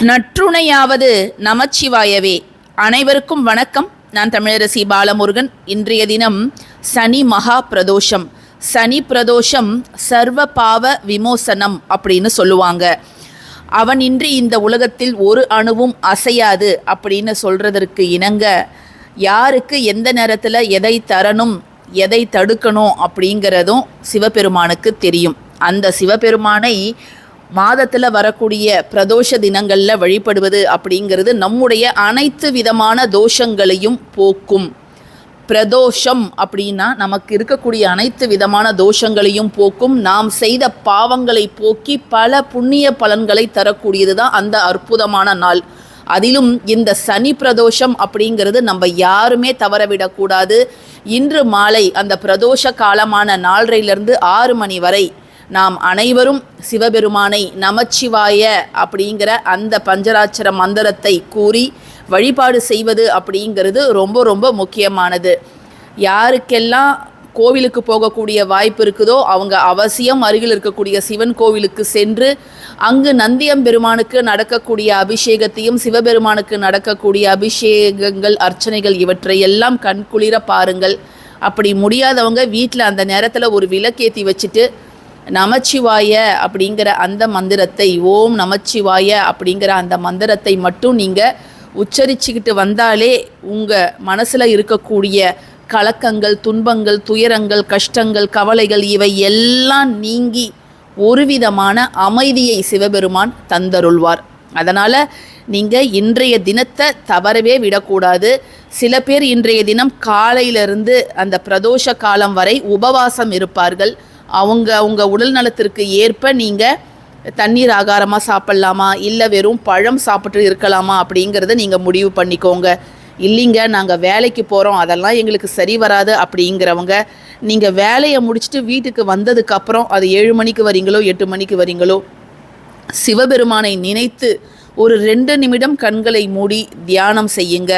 நற்றுணையாவது நமச்சிவாயவே. அனைவருக்கும் வணக்கம். நான் தமிழரசி பாலமுருகன். இன்றைய தினம் சனி மகா பிரதோஷம் சனி பிரதோஷம் சர்வ பாவ விமோசனம் அப்படின்னு சொல்லுவாங்க. அவன் இன்றி இந்த உலகத்தில் ஒரு அணுவும் அசையாது அப்படின்னு சொல்றதற்கு இணங்க யாருக்கு எந்த நேரத்தில் எதை தரணும் எதை தடுக்கணும் அப்படிங்கிறதும் சிவபெருமானுக்கு தெரியும். அந்த சிவபெருமானை மாதத்தில் வரக்கூடிய பிரதோஷ தினங்களில் வழிபடுவது அப்படிங்கிறது நம்முடைய அனைத்து விதமான தோஷங்களையும் போக்கும். பிரதோஷம் அப்படின்னா நமக்கு இருக்கக்கூடிய அனைத்து விதமான தோஷங்களையும் போக்கும். நாம் செய்த பாவங்களை போக்கி பல புண்ணிய பலன்களை தரக்கூடியது தான் அந்த அற்புதமான நாள். அதிலும் இந்த சனி பிரதோஷம் அப்படிங்கிறது நம்ம யாருமே தவறவிடக்கூடாது. இன்று மாலை அந்த பிரதோஷ காலமான நாலரையிலிருந்து ஆறு மணி வரை நாம் அனைவரும் சிவபெருமானை நமச்சிவாய அப்படிங்கிற அந்த பஞ்சராட்சர மந்திரத்தை கூறி வழிபாடு செய்வது அப்படிங்கிறது ரொம்ப ரொம்ப முக்கியமானது. யாருக்கெல்லாம் கோவிலுக்கு போகக்கூடிய வாய்ப்பு இருக்குதோ அவங்க அவசியம் அருகில் இருக்கக்கூடிய சிவன் கோவிலுக்கு சென்று அங்கு நந்தியம் பெருமானுக்கு நடக்கக்கூடிய அபிஷேகத்தையும் சிவபெருமானுக்கு நடக்கக்கூடிய அபிஷேகங்கள் அர்ச்சனைகள் இவற்றை எல்லாம் கண்குளிர பாருங்கள். அப்படி முடியாதவங்க வீட்டில் அந்த நேரத்தில் ஒரு விளக்கேற்றி வச்சுட்டு நமச்சிவாய அப்படிங்கிற அந்த மந்திரத்தை ஓம் நமச்சிவாய அப்படிங்கிற அந்த மந்திரத்தை மட்டும் நீங்கள் உச்சரிச்சுக்கிட்டு வந்தாலே உங்கள் மனசில் இருக்கக்கூடிய கலக்கங்கள் துன்பங்கள் துயரங்கள் கஷ்டங்கள் கவலைகள் இவை எல்லாம் நீங்கி ஒரு விதமான அமைதியை சிவபெருமான் தந்தருள்வார். அதனால் நீங்கள் இன்றைய தினத்தை தவறவே விடக்கூடாது. சில பேர் இன்றைய தினம் காலையிலிருந்து அந்த பிரதோஷ காலம் வரை உபவாசம் இருப்பார்கள். அவங்க அவங்க உடல் நலத்திற்கு ஏற்ப நீங்கள் தண்ணீர் ஆகாரமாக சாப்பிட்லாமா? இல்லை வெறும் பழம் சாப்பிட்டு இருக்கலாமா? அப்படிங்கிறத நீங்கள் முடிவு பண்ணிக்கோங்க. இல்லைங்க நாங்கள் வேலைக்கு போகிறோம் அதெல்லாம் எங்களுக்கு சரி வராது அப்படிங்கிறவங்க நீங்கள் வேலையை முடிச்சுட்டு வீட்டுக்கு வந்ததுக்கப்புறம் அது ஏழு மணிக்கு வரீங்களோ எட்டு மணிக்கு வரீங்களோ சிவபெருமானை நினைத்து ஒரு ரெண்டு நிமிடம் கண்களை மூடி தியானம் செய்யுங்க.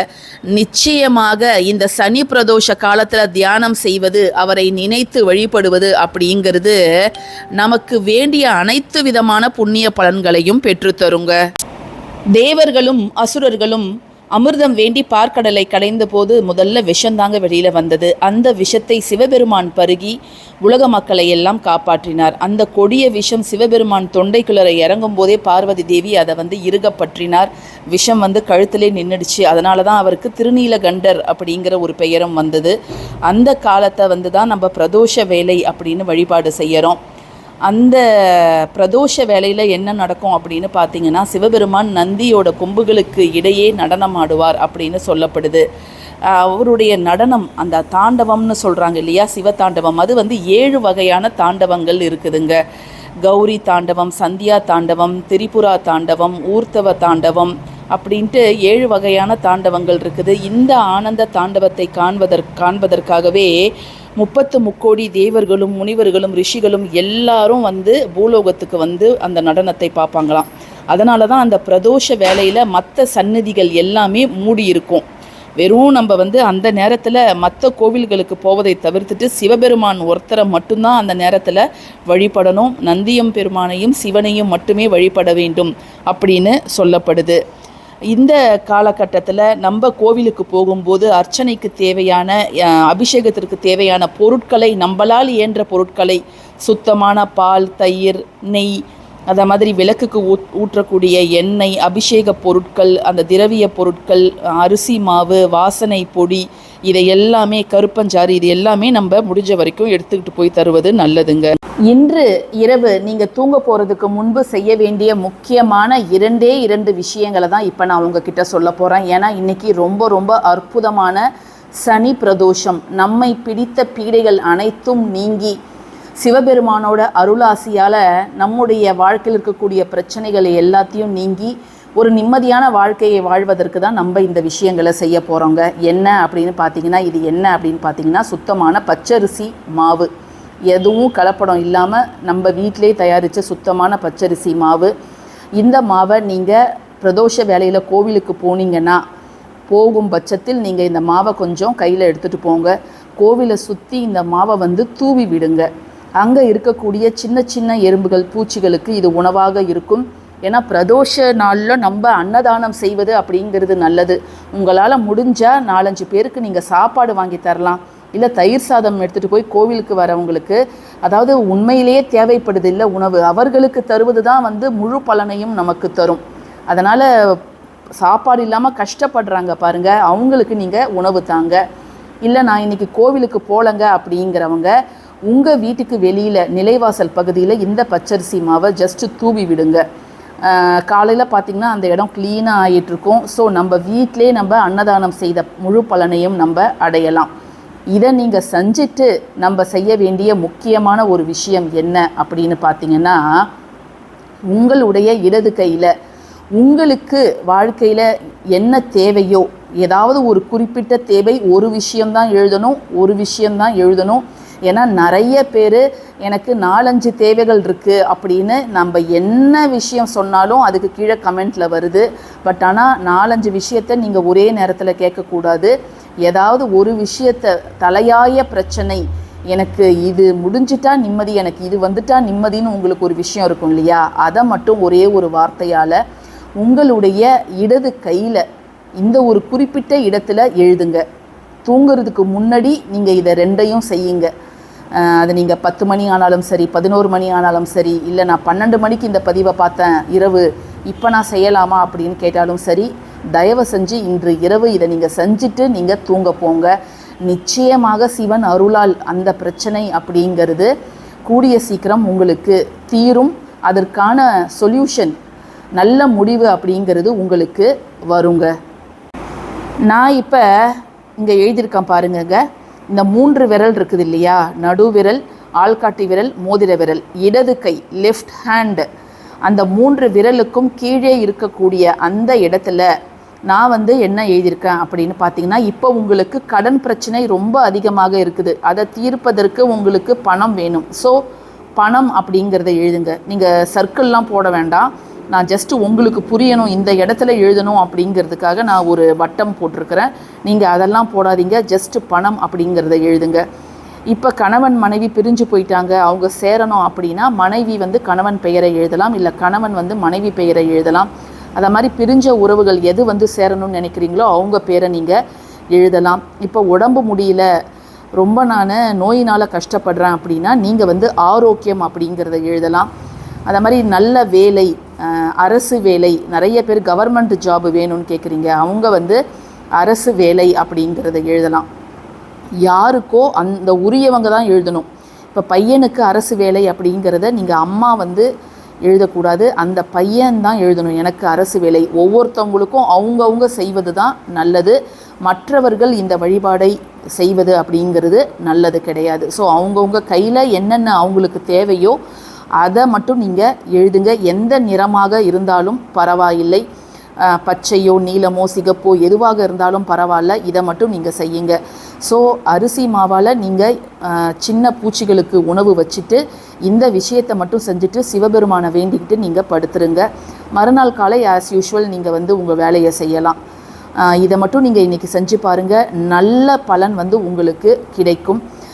நிச்சயமாக இந்த சனி பிரதோஷ காலத்தில் தியானம் செய்வது அவரை நினைத்து வழிபடுவது அப்படிங்கிறது நமக்கு வேண்டிய அனைத்து விதமான புண்ணிய பலன்களையும் பெற்றுத்தருங்க. தேவர்களும் அசுரர்களும் அமிர்தம் வேண்டி பார்க்கடலை கடைந்த போது முதல்ல விஷந்தாங்க வெளியில் வந்தது. அந்த விஷத்தை சிவபெருமான் பருகி உலக மக்களை எல்லாம் காப்பாற்றினார். அந்த கொடிய விஷம் சிவபெருமான் தொண்டைக்குள்ளரை இறங்கும் போதே பார்வதி தேவி அதை வந்து இறுக பற்றினார். விஷம் வந்து கழுத்திலே நின்றுடுச்சு அதனால தான் அவருக்கு திருநீலகண்டர் அப்படிங்கிற ஒரு பெயரும் வந்தது. அந்த காலத்தை வந்து தான் நம்ம பிரதோஷ வேலை அப்படின்னு வழிபாடு செய்கிறோம் அந்த பிரதோஷ வேலையில் என்ன நடக்கும் அப்படின்னு பார்த்தீங்கன்னா சிவபெருமான் நந்தியோட கொம்புகளுக்கு இடையே நடனம் ஆடுவார் அப்படின்னு சொல்லப்படுது. அவருடைய நடனம் அந்த தாண்டவம்னு சொல்கிறாங்க இல்லையா சிவ தாண்டவம் அது வந்து ஏழு வகையான தாண்டவங்கள் இருக்குதுங்க. கௌரி தாண்டவம் சந்தியா தாண்டவம் திரிபுரா தாண்டவம் ஊர்த்தவ தாண்டவம் அப்படின்ட்டு ஏழு வகையான தாண்டவங்கள் இருக்குது. இந்த ஆனந்த தாண்டவத்தை காண்பதற் காண்பதற்காகவே முப்பத்து முக்கோடி தேவர்களும் முனிவர்களும் ரிஷிகளும் எல்லாரும் வந்து பூலோகத்துக்கு வந்து அந்த நடனத்தை பார்ப்பாங்களாம். அதனால தான் அந்த பிரதோஷ வேலையில் மற்ற சந்நிதிகள் எல்லாமே மூடி இருக்கும் வெறும் நம்ம வந்து அந்த நேரத்தில் மற்ற கோவில்களுக்கு போவதை தவிர்த்துட்டு சிவபெருமான் ஒருத்தரை மட்டும்தான் அந்த நேரத்தில் வழிபடணும் நந்தியம் பெருமானையும் சிவனையும் மட்டுமே வழிபட வேண்டும் அப்படின்னு சொல்லப்படுது. இந்த காலகட்டத்தில் நம்ம கோவிலுக்கு போகும்போது அர்ச்சனைக்கு தேவையான அபிஷேகத்திற்கு தேவையான பொருட்களை நம்மளால் இயன்ற பொருட்களை சுத்தமான பால் தயிர் நெய் அதை மாதிரி விளக்குக்கு ஊத் ஊற்றக்கூடிய எண்ணெய் அபிஷேக பொருட்கள் அந்த திரவிய பொருட்கள் அரிசி மாவு வாசனை பொடி இதை எல்லாமே கருப்பஞ்சாறு இது எல்லாமே நம்ம முடிஞ்ச வரைக்கும் எடுத்துக்கிட்டு போய் தருவது நல்லதுங்க. இன்று இரவு நீங்கள் தூங்க போகிறதுக்கு முன்பு செய்ய வேண்டிய முக்கியமான இரண்டே இரண்டு விஷயங்களை தான் இப்போ நான் உங்ககிட்ட சொல்ல போகிறேன் ஏன்னா இன்றைக்கி ரொம்ப ரொம்ப அற்புதமான சனி பிரதோஷம். நம்மை பிடித்த பீடைகள் அனைத்தும் நீங்கி சிவபெருமானோட அருளாசியால் நம்முடைய வாழ்க்கையில் இருக்கக்கூடிய பிரச்சனைகளை எல்லாத்தையும் நீங்கி ஒரு நிம்மதியான வாழ்க்கையை வாழ்வதற்கு தான் நம்ம இந்த விஷயங்களை செய்ய போகிறோங்க என்ன அப்படின்னு பார்த்தீங்கன்னா இது என்ன அப்படின்னு பார்த்தீங்கன்னா சுத்தமான பச்சரிசி மாவு. எதுவும் கலப்படம் இல்லாமல் நம்ம வீட்டிலே தயாரித்த சுத்தமான பச்சரிசி மாவு. இந்த மாவை நீங்கள் பிரதோஷ வேலையில் கோவிலுக்கு போனீங்கன்னா போகும் பட்சத்தில் நீங்கள் இந்த மாவை கொஞ்சம் கையில் எடுத்துகிட்டு போங்க. கோவிலை சுற்றி இந்த மாவை வந்து தூவி விடுங்க. அங்கே இருக்கக்கூடிய சின்ன சின்ன எறும்புகள் பூச்சிகளுக்கு இது உணவாக இருக்கும். ஏன்னா பிரதோஷ நாளில் நம்ம அன்னதானம் செய்வது அப்படிங்கிறது நல்லது. உங்களால் முடிஞ்சால் நாலஞ்சு பேருக்கு நீங்கள் சாப்பாடு வாங்கி தரலாம். இல்லை தயிர் சாதம் எடுத்துகிட்டு போய் கோவிலுக்கு வரவங்களுக்கு அதாவது உண்மையிலேயே தேவைப்படுது இல்லை உணவு அவர்களுக்கு தருவது தான் வந்து முழு பலனையும் நமக்கு தரும். அதனால் சாப்பாடு இல்லாமல் கஷ்டப்படுறாங்க பாருங்கள் அவங்களுக்கு நீங்கள் உணவு தாங்க. இல்லை நான் இன்னைக்கு கோவிலுக்கு போகலங்க அப்படிங்கிறவங்க உங்கள் வீட்டுக்கு வெளியில் நிலைவாசல் பகுதியில் இந்த பச்சரிசி மாவை ஜஸ்ட்டு தூவி விடுங்க. காலையில் பார்த்திங்கன்னா அந்த இடம் க்ளீனாக ஆகிட்டுருக்கும் ஸோ நம்ம வீட்டிலே நம்ம அன்னதானம் செய்த முழு பலனையும் நம்ம அடையலாம். இதை நீங்கள் செஞ்சுட்டு நம்ம செய்ய வேண்டிய முக்கியமான ஒரு விஷயம் என்ன அப்படின்னு பார்த்தீங்கன்னா உங்களுடைய இடது கையில் உங்களுக்கு வாழ்க்கையில் என்ன தேவையோ ஏதாவது ஒரு குறிப்பிட்ட தேவை ஒரு விஷயம்தான் எழுதணும் ஒரு விஷயம்தான் எழுதணும் ஏன்னா நிறைய பேர் எனக்கு நாலஞ்சு தேவைகள் இருக்குது அப்படின்னு நம்ம என்ன விஷயம் சொன்னாலும் அதுக்கு கீழே கமெண்ட்டில் வருது. பட் ஆனால் நாலஞ்சு விஷயத்த நீங்கள் ஒரே நேரத்தில் கேட்கக்கூடாது. ஏதாவது ஒரு விஷயத்தை தலையாய பிரச்சனை எனக்கு இது முடிஞ்சிட்டா நிம்மதி எனக்கு இது வந்துட்டா நிம்மதின்னு உங்களுக்கு ஒரு விஷயம் இருக்கும் இல்லையா? அதை மட்டும் ஒரே ஒரு வார்த்தையால் உங்களுடைய இடது கையில் இந்த ஒரு குறிப்பிட்ட இடத்துல எழுதுங்க. தூங்குறதுக்கு முன்னாடி நீங்கள் இதை ரெண்டையும் செய்யுங்க. அது நீங்கள் பத்து மணி ஆனாலும் சரி பதினோரு மணி ஆனாலும் சரி இல்லை நான் பன்னெண்டு மணிக்கு இந்த பதிவை பார்த்தேன் இரவு இப்போ நான் செய்யலாமா அப்படின்னு கேட்டாலும் சரி தயவு செஞ்சு இன்று இரவு இதை நீங்கள் செஞ்சுட்டு நீங்கள் தூங்க போங்க. நிச்சயமாக சிவன் அருளால் அந்த பிரச்சனை அப்படிங்கிறது கூடிய சீக்கிரம் உங்களுக்கு தீரும். அதற்கான சொல்யூஷன் நல்ல முடிவு அப்படிங்கிறது உங்களுக்கு வருங்க. நான் இப்போ இங்கே எழுதியிருக்கேன் பாருங்கங்க. இந்த மூன்று விரல் இருக்குது இல்லையா? நடு விரல் ஆள்காட்டி விரல் மோதிர விரல். இடது கை லெஃப்ட் ஹேண்டு அந்த மூன்று விரலுக்கும் கீழே இருக்கக்கூடிய அந்த இடத்துல நான் வந்து என்ன எழுதியிருக்கேன் அப்படின்னு பார்த்தீங்கன்னா இப்போ உங்களுக்கு கடன் பிரச்சனை ரொம்ப அதிகமாக இருக்குது. அதை தீர்ப்பதற்கு உங்களுக்கு பணம் வேணும். ஸோ பணம் அப்படிங்கிறத எழுதுங்க. நீங்கள் சர்க்கிள்லாம் போட வேண்டாம். நான் ஜஸ்ட்டு உங்களுக்கு புரியணும் இந்த இடத்துல எழுதணும் அப்படிங்கிறதுக்காக நான் ஒரு வட்டம் போட்டிருக்கிறேன். நீங்கள் அதெல்லாம் போடாதீங்க ஜஸ்ட்டு பணம் அப்படிங்கிறத எழுதுங்க. இப்போ கணவன் மனைவி பிரிஞ்சு போயிட்டாங்க அவங்க சேரணும் அப்படின்னா மனைவி வந்து கணவன் பெயரை எழுதலாம் இல்லை கணவன் வந்து மனைவி பெயரை எழுதலாம். அதை மாதிரி பிரிஞ்ச உறவுகள் எது வந்து சேரணும்னு நினைக்கிறீங்களோ அவங்க பேரை நீங்கள் எழுதலாம். இப்போ உடம்பு முடியல ரொம்ப நான் நோயினால் கஷ்டப்படுறேன் அப்படின்னா நீங்கள் வந்து ஆரோக்கியம் அப்படிங்கிறத எழுதலாம். அதை மாதிரி நல்ல வேலை அரசு வேலை. நிறைய பேர் கவர்மெண்ட் ஜாப் வேணும்னு கேட்குறீங்க அவங்க வந்து அரசு வேலை அப்படிங்கிறத எழுதலாம். யாருக்கோ அந்த உரியவங்க தான் எழுதணும். இப்போ பையனுக்கு அரசு வேலை அப்படிங்கிறத நீங்கள் அம்மா வந்து எழுதக்கூடாது. அந்த பையன் தான் எழுதணும். எனக்கு அரசு வேலை. ஒவ்வொருத்தவங்களுக்கும் அவங்கவுங்க செய்வது தான் நல்லது. மற்றவர்கள் இந்த வழிபாடை செய்வது அப்படிங்கிறது நல்லது கிடையாது. ஸோ அவங்கவுங்க கையில் என்னென்ன அவங்களுக்கு தேவையோ அதை மட்டும் நீங்கள் எழுதுங்க. எந்த நிறமாக இருந்தாலும் பரவாயில்லை. பச்சையோ நீலமோ சிகப்போ எதுவாக இருந்தாலும் பரவாயில்ல. இதை மட்டும் நீங்கள் செய்யுங்க. ஸோ அரிசி மாவால் நீங்கள் சின்ன பூச்சிகளுக்கு உணவு வச்சுட்டு இந்த விஷயத்தை மட்டும் செஞ்சுட்டு சிவபெருமானை வேண்டிக்கிட்டு நீங்கள் படுத்துருங்க. மறுநாள் காலை ஆஸ் யூஷுவல் நீங்கள் வந்து உங்கள் வேலையை செய்யலாம். இதை மட்டும் நீங்கள் இன்றைக்கி செஞ்சு பாருங்கள் நல்ல பலன் வந்து உங்களுக்கு கிடைக்கும்.